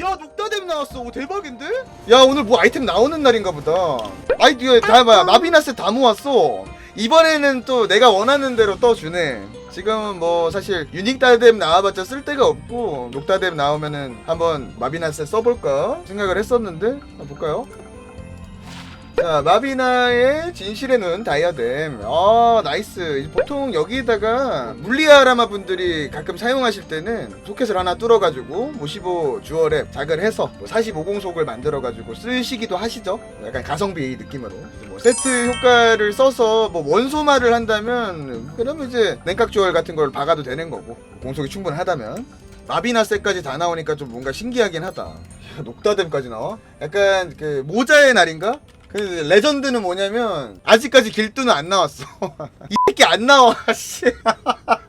야 녹다뎀 나왔어. 오 대박인데? 야 오늘 뭐 아이템 나오는 날인가 보다. 아이 이거 다 뭐야 마비나스 다 모았어. 이번에는 또 내가 원하는 대로 떠주네. 지금은 뭐 사실 유닉 다뎀 나와봤자 쓸데가 없고 녹다뎀 나오면은 한번 마비나스 써볼까 생각을 했었는데 한번 볼까요? 자 마비나의 진실의 눈 다이아뎀 아 나이스. 보통 여기다가 물리아라마 분들이 가끔 사용하실 때는 소켓을 하나 뚫어가지고 55 주얼에 작을 해서 뭐 45공 속을 만들어가지고 쓰시기도 하시죠. 약간 가성비 느낌으로. 뭐 세트 효과를 써서 뭐 원소마를 한다면 그러면 이제 냉각 주얼 같은 걸 박아도 되는 거고 공속이 충분하다면. 마비나스까지 다 나오니까 좀 뭔가 신기하긴 하다. 야, 녹다뎀까지 나와? 약간 그 모자의 날인가? 그 레전드는 뭐냐면 아직까지 길두는 안 나왔어. 이 새끼 안 나와. 씨.